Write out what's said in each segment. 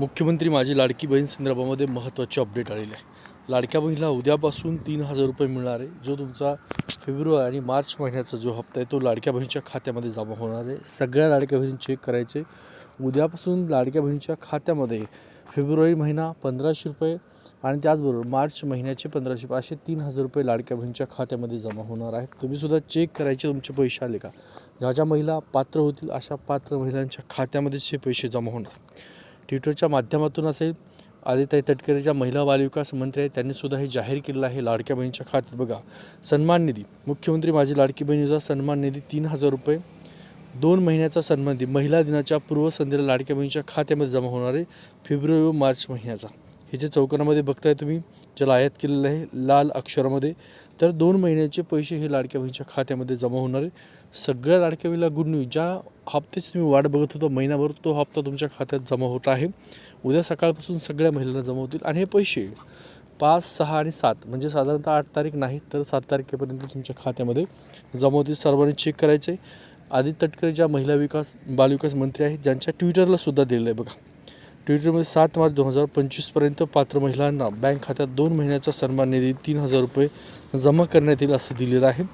मुख्यमंत्री माझी लाडकी बहीण संदर्भामध्ये महत्त्वाची अपडेट आलेले आहे. लाडक्या बहिणीला उद्यापासून तीन हजार रुपये मिळणार आहे. जो तुमचा फेब्रुवारी आणि मार्च महिन्याचा जो हप्ता आहे तो लाडक्या बहिणीच्या खात्यामध्ये जमा होणार आहे. सगळ्या लाडक्या बहिणी चेक करायचे. उद्यापासून लाडक्या बहिणीच्या खात्यामध्ये फेब्रुवारी महिना पंधराशे रुपये आणि त्याचबरोबर मार्च महिन्याचे पंधराशे रुपये असे तीन हजार रुपये लाडक्या बहिणीच्या खात्यामध्ये जमा होणार आहेत. तुम्हीसुद्धा चेक करायचे तुमचे पैसे आले का? ज्या ज्या महिला पात्र होतील अशा पात्र महिलांच्या खात्यामध्येच हे पैसे जमा होणार. ट्विटरच्या माध्यमातून असेल आदिताई तटकरे ज्या महिला बालविकास मंत्री आहेत त्यांनीसुद्धा हे जाहीर केलेलं आहे लाडक्या बहिणीच्या खात्यात. बघा सन्मान निधी. मुख्यमंत्री माझी लाडकी बहिणीचा सन्मान निधी तीन हजार रुपये. दोन महिन्याचा सन्मान निधी. महिला दिनाच्या पूर्वसंध्येला लाडक्या बहिणीच्या खात्यामध्ये जमा होणार आहे फेब्रुवारी व मार्च महिन्याचा. हे जे चौकोनामध्ये बघताय तुम्ही. ज्याला आयात केलेलं आहे लाल अक्षरामध्ये तर दोन महिन्याचे पैसे हे लाडक्या बहिणीच्या खात्यामध्ये जमा होणार आहे. सगळ्या लाडक्या बहिणीला गुड न्यूज ज्या हप्त्याची तुम्ही वाट बघत होता महिनाभर तो हप्ता तुमच्या खात्यात जमा होत आहे. उद्या सकाळपासून सगळ्या महिलांना जमा होतील आणि हे पैसे पाच सहा आणि सात म्हणजे साधारणतः आठ तारीख नाही तर सात तारखेपर्यंत तुमच्या खात्यामध्ये जमा होतील. सर्वांनी चेक करायचे आदित्य तटकरे ज्या महिला विकास बालविकास मंत्री आहेत ज्यांच्या ट्विटरला सुद्धा दिलेलं आहे बघा. ट्विटरमध्ये सात मार्च दोन हजार पंचवीसपर्यंत पात्र महिलांना बँक खात्यात दोन महिन्याचा सन्मान निधी तीन हजार रुपये जमा करण्यात येईल असं दिलेलं आहे.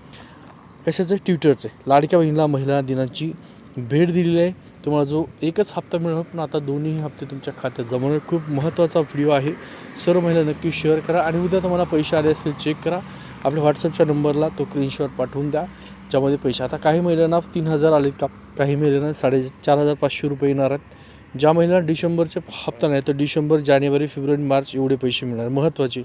कशाचं ट्विटरचं आहे. लाडक्या बहिणीला महिला दिनाची भेट दिलेली आहे. तुम्हाला जो एकच हप्ता मिळणार पण आता दोन्ही हप्ते तुमच्या खात्यात जमा खूप महत्त्वाचा व्हिडिओ आहे. सर्व महिला नक्की शेअर करा आणि उद्या तुम्हाला पैसे आले असतील चेक करा. आपल्या व्हॉट्सअपच्या नंबरला तो स्क्रीनशॉट पाठवून द्या. ज्यामध्ये पैसे आता काही महिलांना तीन हजार आलेत का? काही महिलांना साडे चार हजार पाचशे रुपये येणार आहेत. ज्या महिन्याला डिशेंबरचे हप्ता नाही तर डिशेंबर जानेवारी फेब्रुवारी मार्च एवढे पैसे मिळणार. महत्त्वाचे